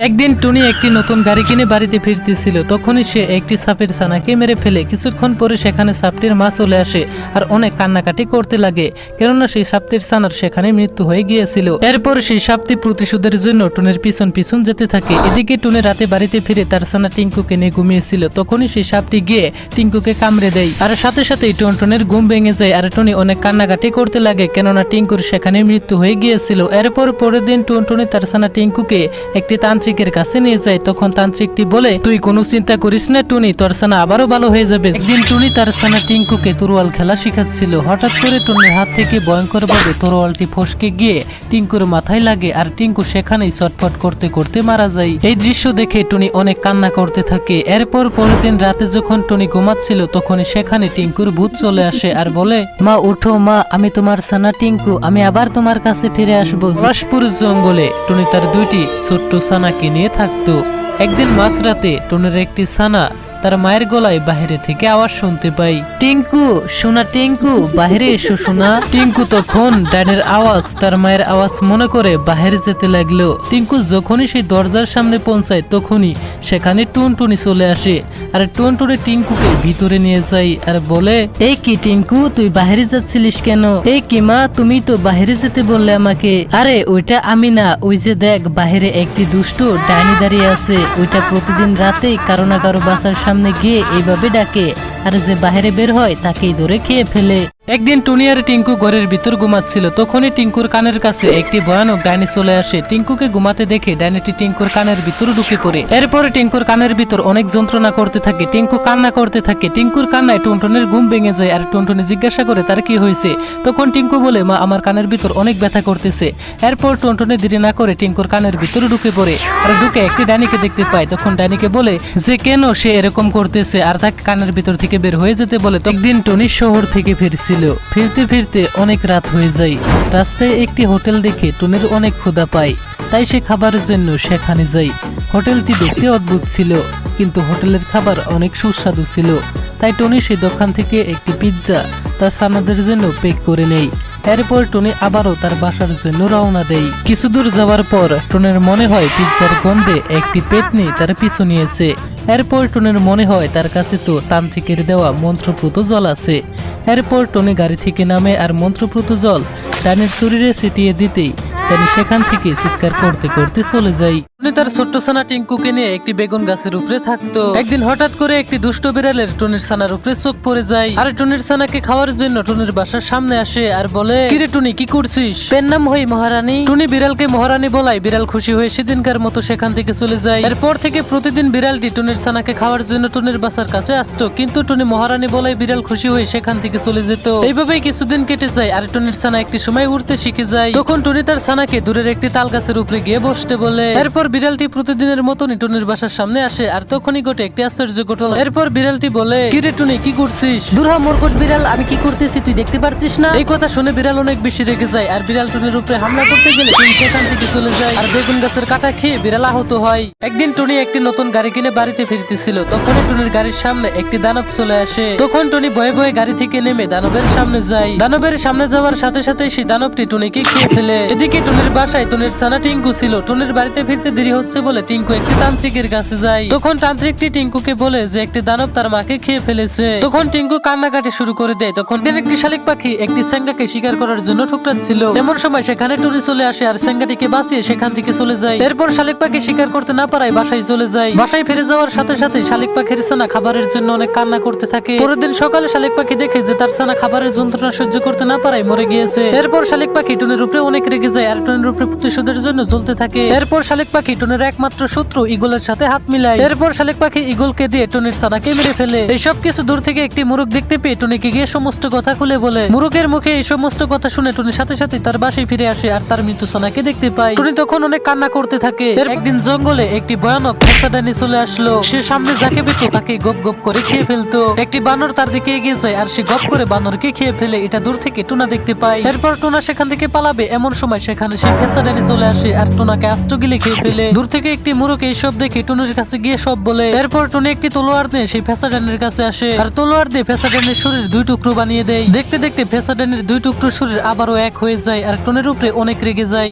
একদিন টুনি একটি নতুন গাড়ি কিনে বাড়িতে ফিরতেছিল। তখনই সে একটি সাপের ছানাকে মেরে ফেলে। কিছুক্ষণ পরে সেখানে সাপটির মা চলে আসে আর অনেক কান্নাকাটি করতে লাগে। কেননা সেই সাপটির ছানার সেখানে মৃত্যু হয়ে গিয়েছিল। এরপর সেই সাপটি প্রতিশোধের জন্য টুনের পিছন পিছন যেতে থাকে। এদিকে টুনি রাতে বাড়িতে ফিরে তার ছানা টিঙ্কুকে নিয়ে ঘুমিয়েছিল। তখনই সেই সাপটি গিয়ে টিঙ্কুকে কামড়ে দেয়। আর সাথে সাথেই টুনটুনের ঘুম ভেঙে যায় আর টুনি অনেক কান্নাকাটি করতে লাগে, কেননা টিঙ্কুর সেখানে মৃত্যু হয়ে গিয়েছিল। এরপর পরের দিন টুনটুনি তার ছানা টিঙ্কুকে একটি তান্ত্রিকের কাছে নিয়ে যায়, তখন তান্ত্রিকটি বলে, তুই কোনো চিন্তা করিস না টুনি, তোর ছানা আবারও ভালো হয়ে যাবে। একদিন টুনি তার ছানা টিঙ্কুকে তরোয়াল খেলা শিখাচ্ছিল। হঠাৎ করে টুনির হাত থেকে ভয়ঙ্কর ভাবে তরোয়ালটি ফসকে গিয়ে টিঙ্কুর মাথায় লাগে আর টিঙ্কু সেখানেই ছটফট করতে করতে মারা যায়। এই দৃশ্য দেখে টুনি অনেক কান্না করতে থাকে। এরপর পরের দিন রাতে যখন টুনি ঘুমাচ্ছিল তখন সেখানে টিঙ্কুর ভূত চলে আসে আর বলে, মা, উঠো, মা, আমি তোমার সানা টিঙ্কু, আমি আবার তোমার কাছে ফিরে আসব। যশপুর জঙ্গলে টুনি তার দুইটি ছোট্ট ছানাকে নিয়ে থাকতো। একদিন মাঝরাতে টুনির একটি ছানা তার মায়ের গলায় বাহিরে থেকে আওয়াজ শুনতে পাই। টিঙ্কু সোনা টিঙ্কু বাহিরে এসো সোনা টিঙ্কু তখন ডাইনের আওয়াজ তার মায়ের আওয়াজ মনে করে বাহিরে যেতে লাগল। টিঙ্কু যখনই সেই দরজার সামনে পৌঁছায় তখনই সেখানে টুনটুনি চলে আসে আর টুনটুনি টিঙ্কুকে ভিতরে নিয়ে যায় আর বলে এই কি টিঙ্কু তুই বাহিরে যাচ্ছিলিস কেন? এই কি মা তুমি তো বাহিরে যেতে বললে আমাকে। আরে ওইটা আমি না ওই যে দেখ বাহিরে একটি দুষ্ট ডাইনি দাঁড়িয়ে আছে। ওইটা প্রতিদিন রাতেই কারও না কারও বাসার সামনে গিয়ে এইভাবে ডাকে। আর যে বাহিরে বের হয় তাকেই ধরে খেয়ে ফেলে। একদিন টুনি আর টিঙ্কু ঘরের ভিতর ঘুমাচ্ছিল, তখনই টিঙ্কুর কানের কাছে একটি ভয়ানক ডাইনি চলে আসে। টিঙ্কুকে ঘুমাতে দেখে ডাইনিটি টিঙ্কুর কানের ভিতর ঢুকে পড়ে। এরপরে টিঙ্কুর কানের ভিতর অনেক যন্ত্রণা করতে থাকে, টিঙ্কু কান্না করতে থাকে। টিঙ্কুর কান্নায় টুনটুনের ঘুম ভেঙে যায় আর টুনটুনি জিজ্ঞাসা করে, তার কি হয়েছে? তখন টিঙ্কু বলে, মা, আমার কানের ভিতর অনেক ব্যথা করতেছে। এরপর টুনটুনি দেরি না করে টিঙ্কুর কানের ভিতরে ঢুকে পড়ে আর ঢুকে একটি ডাইনিকে দেখতে পায়। তখন ডাইনিকে বলে, যে কেন সে এরকম করতেছে আর তাকে কানের ভিতর থেকে বের হয়ে যেতে বলে একদিন টনি শহর থেকে ফিরছিল। ফিরতে ফিরতে অনেক রাত হয়ে যায়। রাস্তায় একটি হোটেল দেখে টনির অনেক ক্ষুধা পায়। তাই সে খাবারের জন্য সেখানে যায়। হোটেলটি দেখতে অদ্ভুত ছিল, কিন্তু হোটেলের খাবার অনেক সুস্বাদু ছিল। তাই টনি সেই দোকান থেকে একটি পিৎজা তার সানাদের জন্য পেক করে নেয়। এরপর টনি আবারও তার বাসার জন্য রওনা দেয়। কিছু দূর যাওয়ার পর টনের মনে হয় পিৎজার গন্ধে একটি পেতনি তার পিছু নিয়েছে। এরপর টনের মনে হয় তার কাছে তো তান্ত্রিকের দেওয়া মন্ত্রপ্রুত জল আছে। এরপর টনি গাড়ি থেকে নামে আর মন্ত্রপ্রুত জল টানের শরীরে ছিটিয়ে দিতেই তিনি সেখান থেকে চিৎকার করতে করতে চলে যাই। তার ছোট্ট ছানা টিঙ্কুকে নিয়ে একটি বেগুন গাছের উপরে থাকতো। একদিন হঠাৎ করে একটি দুষ্ট বিড়ালের টনির ছানার উপরে চোখ পড়ে যায়। আর টনির ছানাকে খাওয়ার জন্য টনির বাসার সামনে আসে আর বলে, কিরে টুনি, কি করছিস? পেন নাম হই মহারানী। টুনি বিড়ালকে মহারানী বলাই বিড়াল খুশি হয়ে সেদিনকার মতো সেখান থেকে চলে যায়। এরপর থেকে প্রতিদিন বিড়ালটি টুনির ছানাকে খাওয়ার জন্য টুনির বাসার কাছে আসতো। কিন্তু টুনি মহারানী বলাই বিড়াল খুশি হয়ে সেখান থেকে চলে যেত। এইভাবেই কিছুদিন কেটে যায় আর টুনির ছানা একটি সময় উঠতে শিখে যায়। তখন টুনি তার ছানাকে দূরের একটি তাল গাছের উপরে গিয়ে বসতে বলে। এরপর বিড়ালটি প্রতিদিনের মতনই টুনির বাসার সামনে আসে, আর তখনই ঘটে একটি আশ্চর্য ঘটনা। এরপর বিড়ালটি বলে কিরে টুনি, কি করছিস? দূর মোরকট বিড়াল, আমি কি করতেছি তুই দেখতে পারছিস না? এই কথা শুনে বিড়াল অনেক বেশি রেগে যায়, আর বিড়াল টুনির উপরে হামলা করতে গেলে টুনি সেখান থেকে চলে যায়, আর বেগুন গাছের কাটা খেয়ে বিড়াল আহত হয়। একদিন টুনি একটি নতুন গাড়ি কিনে বাড়িতে ফিরতেছিল, তখনই টুনির গাড়ির সামনে একটি দানব চলে আসে। তখন টুনি ভয়ে ভয়ে গাড়ি থেকে নেমে দানবের সামনে যায়। দানবের সামনে যাওয়ার সাথে সাথে সেই দানবটি টুনিকে খেয়ে ফেলে। এদিকে টুনির বাসায় টুনির সানা টিঙ্কু ছিল। টুনির বাড়িতে ফিরতে দেরি হচ্ছে বলে টিঙ্কু একটি তান্ত্রিকের কাছে যায়। তখন তান্ত্রিকটি টিঙ্কুকে বলে যে একটি দানব তার মাকে খেয়ে ফেলেছে। তখন টিঙ্কু কান্নাকাটি শুরু করে দেয়। তখন দিন একটি শালিক পাখি একটি সেঙ্গাকে শিকার করার জন্য ঠুকরাচ্ছিল। এমন সময় সেখানে টুনি চলে আসে আর সেঙ্গাটিকে বাঁচিয়ে সেখান থেকে চলে যায়। এরপর শালিক পাখি শিকার করতে না পারায় বাসায় চলে যায়। বাসায় ফিরে যাওয়ার সাথে সাথে শালিক পাখির ছানা খাবারের জন্য অনেক কান্না করতে থাকে। পরের দিন সকালে শালিক পাখি দেখে যে তার ছানা খাবারের যন্ত্রণা সহ্য করতে না পারায় মরে গিয়েছে। এরপর শালিক পাখি টুনির উপরে অনেক রেগে যায় আর টুনির উপরে প্রতিশোধের জন্য জ্বলতে থাকে। এরপর শালিক পাখি টুনির একমাত্র শত্রু ইগলের সাথে হাত মিলায় এরপর শালিক পাখি ইগলকে দিয়ে টুনির ছানাকে মেরে ফেলে। এই সব কিছু দূর থেকে একটি মুরুখ দেখতে পেয়ে টুনিকে গিয়ে সমস্ত কথা খুলে বলে। মুরুখের মুখে এই সমস্ত কথা শুনে টুনির সাথে সাথে তার বাসায় ফিরে আসে আর তার মৃত্যু ছানাকে দেখতে পায়। টুনি তখন অনেক কান্না করতে থাকে। একদিন জঙ্গলে একটি ভয়ানক ফেসাডানি চলে আসলো। সে সামনে যাকে পেত তাকে গপ গপ করে খেয়ে ফেলতো। একটি বানর তার দিকে এগিয়ে যায় আর সে গপ করে বানরকে খেয়ে ফেলে। এটা দূর থেকে টুনা দেখতে পায়। এরপর টুনা সেখান থেকে পালাবে। এমন সময় সেখানে সেই ফেসাডানি চলে আসে আর টুনাকে আস্ত গিলে খেয়ে ফেলে। দূর থেকে একটি মুরুখ এইসব দেখে টুনুর কাছে গিয়ে সব বলে, এরপর টুনি একটি তলোয়ার নিয়ে সেই ফেসাডানের কাছে আসে। আর তলোয়ার দিয়ে ফেসাডানের শরীর দুই টুকরো বানিয়ে দেয়। দেখতে দেখতে ফেসাডানের দুই টুকরো শরীর আবারও এক হয়ে যায় আর টুনের উপরে অনেক রেগে যায়।